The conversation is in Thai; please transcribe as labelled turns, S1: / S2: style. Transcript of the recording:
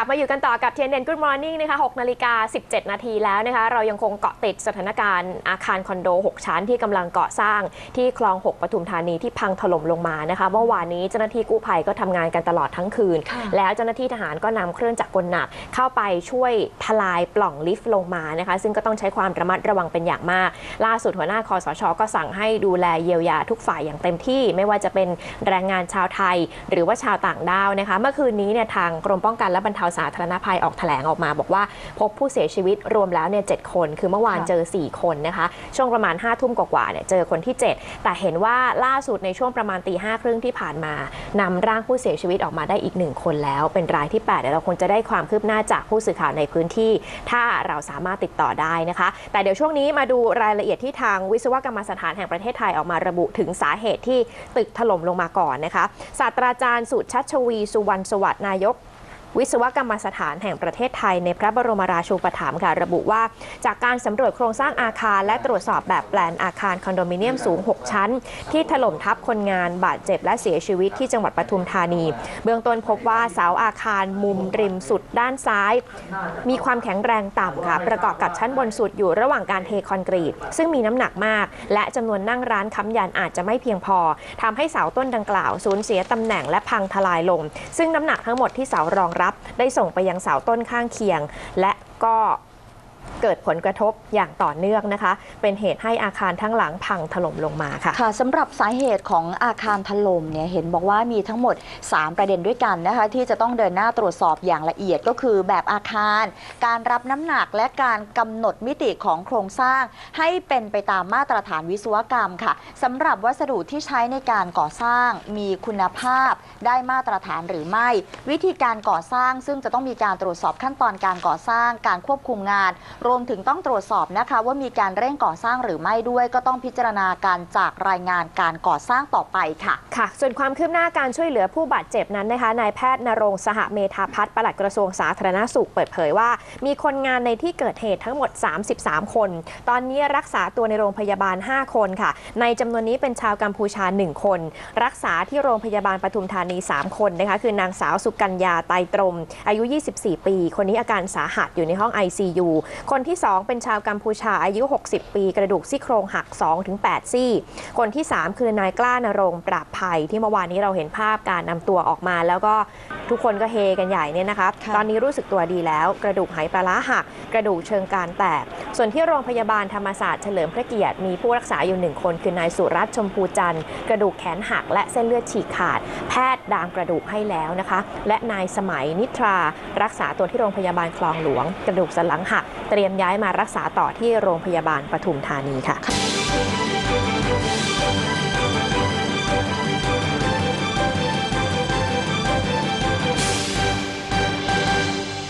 S1: มาอยู่กันต่อกับเทียนเด่น Good Morning นะคะ6นาฬิกา 17 นาทีแล้วนะคะ เรายังคงเกาะติดสถานการณ์อาคารคอนโด 6 ชั้นที่กำลังก่อสร้างที่คลอง 6 ปทุมธานีที่พังถล่มลงมานะคะ เมื่อวานนี้เจ้าหน้าที่กู้ภัยก็ทำงานกันตลอดทั้งคืน
S2: ค่ะ
S1: แล้วเจ้าหน้าที่ทหารก็นำเครื่องจักรกลหนัก เข้าไปช่วยทลายปล่องลิฟต์ลงมานะคะ ซึ่งก็ต้องใช้ความระมัดระวังเป็นอย่างมาก ล่าสุดหัวหน้าคอสช ก็สั่งให้ดูแลเยียวยาทุกฝ่ายอย่างเต็มที่ ไม่ว่าจะเป็นแรงงานชาวไทย หรือว่าชาวต่างด้าวนะคะ เมื่อคืนนี้เนี่ยทางกรมป้องกันและบรรเทาสาธารณภัยออกแถลงออกมาบอกว่า พบผู้เสียชีวิตรวมแล้วเนี่ยเคน คือเมื่อวาน
S2: ค่ะ
S1: เจอ 4 คนนะคะ ช่วงประมาณ5้าทุ่มกว่าๆเนี่ยเจอคนที่ 7 แต่เห็นว่าล่าสุดในช่วงประมาณตีห้าครึ่งที่ผ่านมานำร่างผู้เสียชีวิตออกมาได้อีกหนึ่งคนแล้ว เป็นรายที่8เดี๋ยวเราคงจะได้ความคืบหน้าจากผู้สื่อข่าวในพื้นที่ ถ้าเราสามารถติดต่อได้นะคะ แต่เดี๋ยวช่วงนี้มาดูรายละเอียดที่ทางวิศวกรรมสถานแห่งประเทศไทยออกมาระบุถึงสาเหตุที่ตึกถล่มลงมาก่อนนะคะศาสตราจารย์สุชัชวีสุวรรณสวัสดิ์นายก วิศวกรรมสถานแห่งประเทศไทยในพระบรมราชูปถัมภ์ค่ะ ระบุว่า จากการสำรวจโครงสร้างอาคาร และตรวจสอบแบบแปลนอาคารคอนโดมิเนียมสูง 6 ชั้น ที่ถล่มทับคนงานบาดเจ็บและเสียชีวิตที่จังหวัดปทุมธานี เบื้องต้นพบว่าเสาอาคารมุมริมสุดด้านซ้าย มีความแข็งแรงต่ำค่ะ ประกอบกับชั้นบนสุดอยู่ระหว่างการเทคอนกรีต ซึ่งมีน้ำหนักมาก และจำนวนนั่งร้านค้ำยันอาจจะไม่เพียงพอทำให้เสาต้นดังกล่าวสูญเสียตำแหน่งและพังทลายลง ซึ่งน้ำหนักทั้งหมดที่เสารองรับ ได้ส่งไปยังเสาต้นข้างเคียง และก็ เกิดผลกระทบอย่างต่อเนื่องนะคะ เป็นเหตุให้อาคารทั้งหลังพังถล่มลงมาค่ะ
S2: ค่ะสำหรับสาเหตุของอาคารถล่มเนี่ยเห็นบอกว่ามีทั้งหมด 3 ประเด็นด้วยกันนะคะ ที่จะต้องเดินหน้าตรวจสอบอย่างละเอียดก็คือแบบอาคาร การรับน้ำหนักและการกำหนดมิติของโครงสร้าง ให้เป็นไปตามมาตรฐานวิศวกรรมค่ะสำหรับวัสดุที่ใช้ในการก่อสร้างมีคุณภาพได้มาตรฐานหรือไม่ วิธีการก่อสร้างซึ่งจะต้องมีการตรวจสอบขั้นตอนการก่อสร้าง การควบคุมงานรรวมถึงต้องตรวจสอบนะคะ ว่ามีการเร่งก่อสร้างหรือไม่ด้วย ก็ต้องพิจารณาการจากรายงานการก่อสร้างต่อไปค่ะ
S1: ค่ะ ส่วนความคืบหน้าการช่วยเหลือผู้บาดเจ็บนั้นนะคะนายแพทย์นรงสหเมธาพัฒน์ปลัดกระทรวงสาธารณสุขเปิดเผยว่า มีคนงานในที่เกิดเหตุทั้งหมด 33 คน ตอนนี้รักษาตัวในโรงพยาบาล 5 คนค่ะ ในจำนวนนี้เป็นชาวกัมพูชา 1 คน รักษาที่โรงพยาบาลปทุมธานี 3 คนนะคะคือนางสาวสุกัญญาไตรตรม อายุ 24 ปี คนนี้อาการสาหัสอยู่ในห้อง ICU คนนที่ 2 เป็นชาวกัมพูชาอายุ 60 ปีกระดูกซี่โครงหัก 2-8 ซี่ คนที่ 3 คือนายกล้านรงค์ปราบภัยที่เมื่อวานนี้เราเห็นภาพการนำตัวออกมา แล้วก็ ทุกคนก็เฮกันใหญ่เนี่ยนะคะ
S2: ค่ะ
S1: ตอนนี้รู้สึกตัวดีแล้ว กระดูกไหปลาร้าหักกระดูกเชิงกรานแตก ส่วนที่โรงพยาบาลธรรมศาสตร์เฉลิมพระเกียรติมีผู้รักษาอยู่หนึ่งคน คือนายสุรัตน์ชมพูจันทร์กระดูกแขนหักและเส้นเลือดฉีกขาด แพทย์ดามกระดูกให้แล้วนะคะ และนายสมัยนิทรารักษาตัวที่โรงพยาบาลคลองหลวง กระดูกสันหลังหัก เตรียมย้ายมารักษาต่อที่โรงพยาบาลปทุมธานีค่ะ